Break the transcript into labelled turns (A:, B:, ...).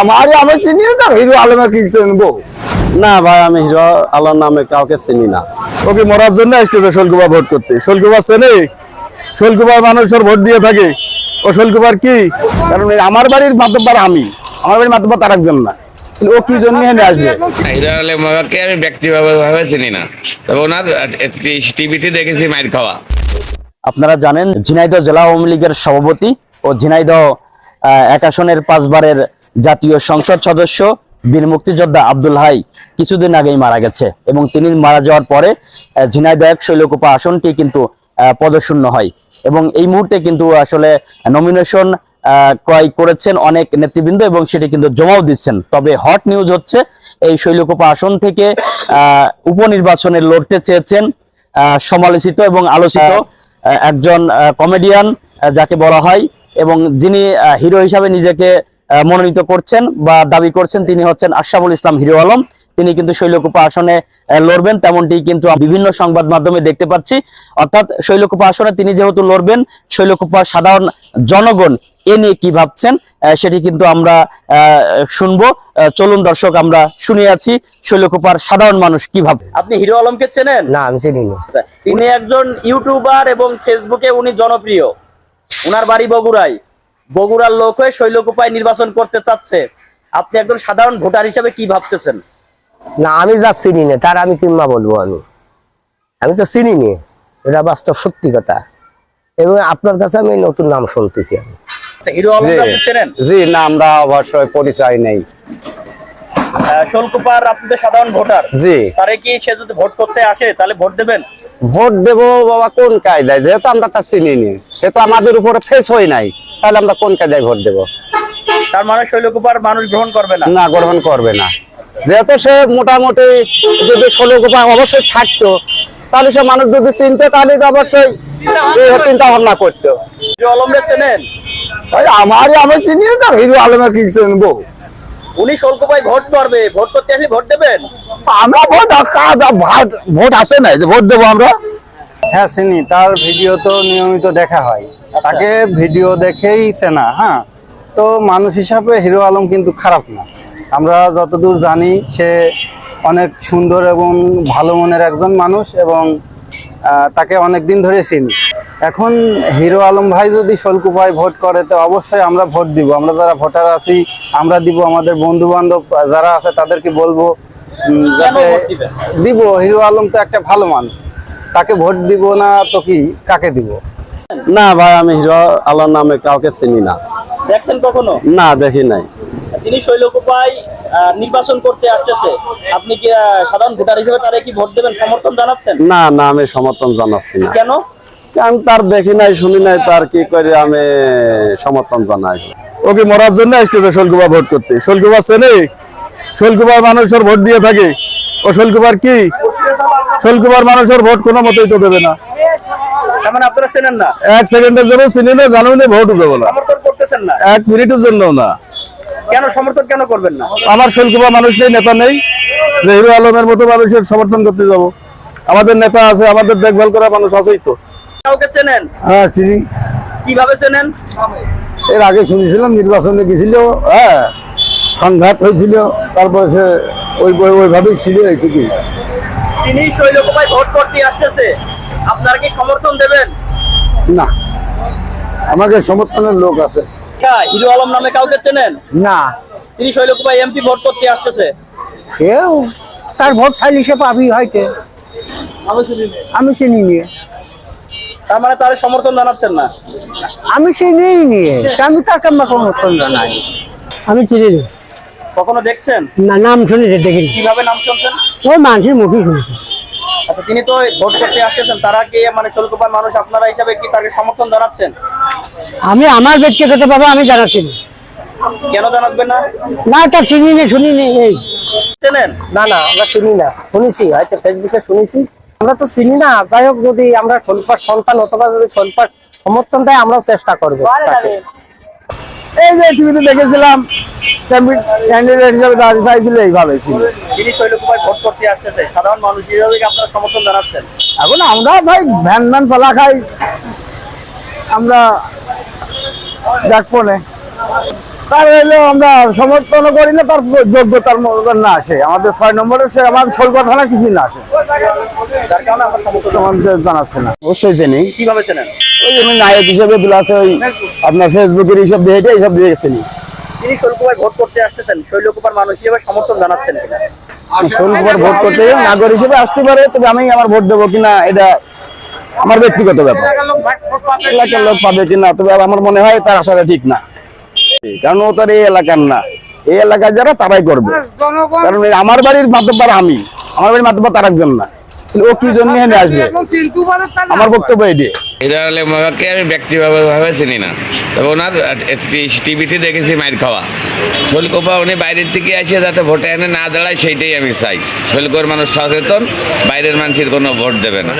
A: আমারই আমি চিনি না হিরো আলমের কি চিনবো
B: না ভাই আমি হিরো আলম নামে কাউকে চিনি না।
A: ওকে মরার জন্য এসেছে শোলকুবা ভোট করতে? শোলকুবা চেনে? শোলকুবার মানুষের ভোট দিয়ে থাকে। ও শোলকুবার কি? কারণ আমার বাড়ির মাতব্বার আমি। আমার বাড়ির মাতব্বার তার একজন না। কিন্তু ও কি জন্য এনে আসবে?
C: হিরো আলম বাবাকে আমি ব্যক্তিগত ভাবে চিনি না। তবে ওনার টিভিতে দেখেছি মাইর খাওয়া।
B: আপনারা জানেন ঝিনাইদহ জেলা আওয়ামী লীগের সভাপতি ও ঝিনাইদহ আহ, এক আসনের পাঁচবারের জাতীয় সংসদ সদস্য বীর মুক্তিযোদ্ধা আব্দুল হাই কিছুদিন আগেই মারা গেছে এবং তিনি মারা যাওয়ার পরে ঝিনাইদহ শৈলকুপা আসনটি কিন্তু পদশূন্য হয় এবং এই মুহূর্তে কিন্তু আসলে নমিনেশন ক্রয় করেছেন অনেক নেতৃবৃন্দ এবং সেটি কিন্তু জমাও দিচ্ছেন। তবে হট নিউজ হচ্ছে এই শৈলকুপা আসন থেকে আহ, উপনির্বাচনে লড়তে চেয়েছেন আহ, সমালোচিত এবং আলোচিত আহ, একজন কমেডিয়ান যাকে বলা হয় এবং যিনি হিরো হিসাবে নিজেকে মনোনীত করছেন বা দাবি করছেন তিনি হচ্ছেন আশরাফুল ইসলাম হিরো আলম। তিনি কিন্তু শৈলকুপা আসনে লড়বেন তেমনটি কিন্তু বিভিন্ন সংবাদ মাধ্যমে দেখতে পাচ্ছি। অর্থাৎ শৈলকুপা আসনে তিনি যেহেতু লড়বেন শৈলকুপা সাধারণ জনগণ এ নিয়ে কি ভাবছেন সেটি কিন্তু আমরা আহ, শুনব। চলুন দর্শক আমরা শুনে আছি শৈলকুপার সাধারণ মানুষ কি ভাবে আপনি হিরো আলমকে চেনেন?
D: না আমি চিনি
B: তিনি একজন ইউটিউবার এবং ফেসবুকে উনি জনপ্রিয়। উনার বাড়ি বগুড়ায়। বগুড়ার লোক হয়ে শৈলকুপায় নির্বাচন করতে চাচ্ছে। আপনি একজন সাধারণ ভোটার হিসেবে কি ভাবতেছেন?
D: না আমি যা চিনি না তার আমি কিংবা বলব আমি। আমি তো চিনি নি এটা বাস্তব সত্যি কথা। এবং আপনার কাছে আমি নতুন নাম শুনতেছি আমি।
B: আচ্ছা,
A: জি না আমরা অবশ্যই পরিচয় নেই।
B: শৈলকুপার আপনি তো সাধারণ ভোটার।
A: জি।
B: তারে কি সে যদি ভোট করতে আসে তাহলে ভোট দেবেন?
A: ভোট দেবো বাবা কোন কায়দায়? যেহেতু আমরা তা চিনি নি সে তো আমাদের উপরে ফেস হয় নাই তাহলে আমরা কোন কায়দায় ভোট দেবো?
B: তার মানে শৈলকুপার মানুষ গ্রহণ করবে না?
A: না গ্রহণ করবে না। যেহেতু সে মোটামুটি যদি ষোলো কোপা অবশ্যই থাকতো তাহলে সে মানুষ যদি চিনতো তাহলে তো অবশ্যই এই চিন্তা ভাবনা করতো।
B: হিরো আলমরে চেনেন?
A: ভাই আমারই আমি চিনি না হিরো আলমের কি চিনবো?
B: উনি শৈলকুপায় ভোট করবে। ভোট করতে আসলে ভোট দেবেন?
A: আমরা ভোট কাজ ভোট ভোট আসে নাই যে ভোট দেবো আমরা?
E: হ্যাঁ চিনি তার ভিডিও তো নিয়মিত দেখা হয়। তাকে ভিডিও দেখেই চেনা হ্যাঁ? তো মানুষ হিসাবে হিরো আলম কিন্তু খারাপ না। আমরা যতদূর জানি সে অনেক সুন্দর এবং ভালো মনের একজন মানুষ এবং তাকে অনেক দিন ধরে চিনি। এখন হিরো আলম ভাই যদি শোলকুপায় ভোট করে তো অবশ্যই আমরা ভোট দিব। আমরা যারা ভোটার আছি আমরা দিব। আমাদের বন্ধু বান্ধব যারা আছে তাদেরকে বলব যাতে দিব? হিরো আলম তো একটা ভালো মানুষ। তাকে ভোট দিব না তো কি? কাকে দিব?
B: না ভাই আমি হিরো আলম নামে কাউকে চিনি না। দেখছেন কখনো?
E: না দেখি নাই।
B: তিনি শৈলকুপায় আহ, নির্বাচন করতে আসতেছে। আপনি কি সাধারণ ভোটার হিসেবে তারা কি ভোট দেবেন? সমর্থন জানাচ্ছেন?
E: না না আমি সমর্থন জানাচ্ছি না।
B: কেন?
E: আমি তার দেখি নাই শুনি নাই তার কি করে আমি সমর্থন জানাই।
A: ওকে মরার জন্য এসেছে শোলকুবা ভোট করতে। শোলকুবা চেনে শোলকুবার মানুষের ভোট দিয়ে থাকে। ও শোলকুবার কি? শোলকুবার মানুষের ভোট কোনো মতেই তো দেবে না।
B: মানে আপনারা চেনেন না?
A: এক সেকেন্ডের জন্য চিনি না জানো না ভোট দেবো না
B: করতেছেন না?
A: এক মিনিটের জন্য না।
B: কেন সমর্থন কেন করবেন না?
A: আমার শোলকুবা মানুষ নেই নেতা নেই। যে হিরো আলমের মতো মানুষের সমর্থন করতে যাব। আমাদের নেতা আছে আমাদের দেখভাল করা মানুষ আছেই তো।
B: কাউকে চেনেন?
A: হ্যাঁ চিনি।
B: কীভাবে চেনেন?
A: এর আগে শুনেছিলাম নির্বাচনে গেছিল হ্যাঁ সংঘাত হয়েছিল তারপরে সে ওই ওই- ওইভাবেই ছিল এইটুকুই
B: তিনি শৈলকুপায় ভোট করতে আসতেছে। আপনারা কি সমর্থন দেবেন?
A: না। আমাকে সমর্থনের লোক আছে।
B: হ্যাঁ, হিরো আলম নামে কাউকে চেনেন?
D: না।
B: তিনি শৈলকুপায় এমপি ভোট করতে আসতেছে।
D: সেও তার ভোট খাইলে সে পাবি হয়তো। আমি চিনি নিয়ে
B: তার মানে তার সমর্থন জানাচ্ছেন না?
D: আমি চিনি নিয়ে। আমি তাকে আমার সমর্থন জানাই। আমি চিনি নি।
B: কখনো দেখছেন?
D: না নাম শুনি দেখিনি
B: কীভাবে নাম শুনছেন?
D: ওই মানুষের মুখে শুনেছি।
B: আচ্ছা তিনি তো ভোট করতে আসতেছেন তারা কি মানে শৈলকুপার মানুষ আপনারা হিসাবে কি তাকে সমর্থন জানাচ্ছেন?
D: আমি আমার ব্যক্তিগত ভাবে আমি জানাচ্ছি না।
B: কেন জানাবেন না?
D: না তা চিনি নি শুনি নি এই।
B: চেনেন?
D: না না আমরা চিনি না। শুনেছি হয়তো ফেসবুকে শুনেছি। আমরা তো চিনি না। যাই হোক যদি আমরা সলপাট সন্তান অথবা যদি সলপাট সমর্থন দেয় আমরাও চেষ্টা করব।
A: এই যে টিভিতে দেখেছিলাম ক্যান্ডিডেট হিসাবে দাঁড়িয়ে চাইছিল এইভাবে ছিল এখন আমরা ভাই ভ্যান ভ্যান ফলা খাই। আমরা দেখব না। তার হইলে আমরা সমর্থন করি না তার যোগ্যতার না আসে। আমাদের ছয় নম্বরে সে আমাদের থানা না আসে। জানাচ্ছে না। অবশ্যই চিনি
B: কীভাবে চেনেন?
A: ওই জন্য নায়ক হিসেবে তুলে ওই আপনার ফেসবুকের এইসব দিয়ে এইসব দিয়ে চিনি
B: তিনি শৈলকুপায় ভোট করতে আসতেছেন শৈলকুপার মানুষ হিসেবে সমর্থন জানাচ্ছেন কিনা?
A: ভোট করতে হিসেবে আসতে পারে তবে আমি আমার ভোট দেবো কিনা এটা আমার ব্যক্তিগত ব্যাপার। এলাকার লোক পাবে কিনা তবে আমার মনে হয় তার আশাটা ঠিক না। কারণ ও তার এই এলাকার না। এই এলাকার যারা তারাই করবে। কারণ আমার বাড়ির মাতব্বার আমি। আমার বাড়ির মাতব্বার তার একজন না। ও কি জন্য এখানে আসবে? আমার বক্তব্য এটি।
C: হিরো আলম বাবাকে আমি ব্যক্তিগতভাবে চিনি না। তবে ওনার টিভিতে দেখেছি মাইর খাওয়া। শোলকোপা উনি বাইরের থেকে আসে যাতে ভোটে এনে না দাঁড়ায় সেইটাই আমি চাই। শোলকোর মানুষ সচেতন বাইরের মানুষের কোনো ভোট দেবে না।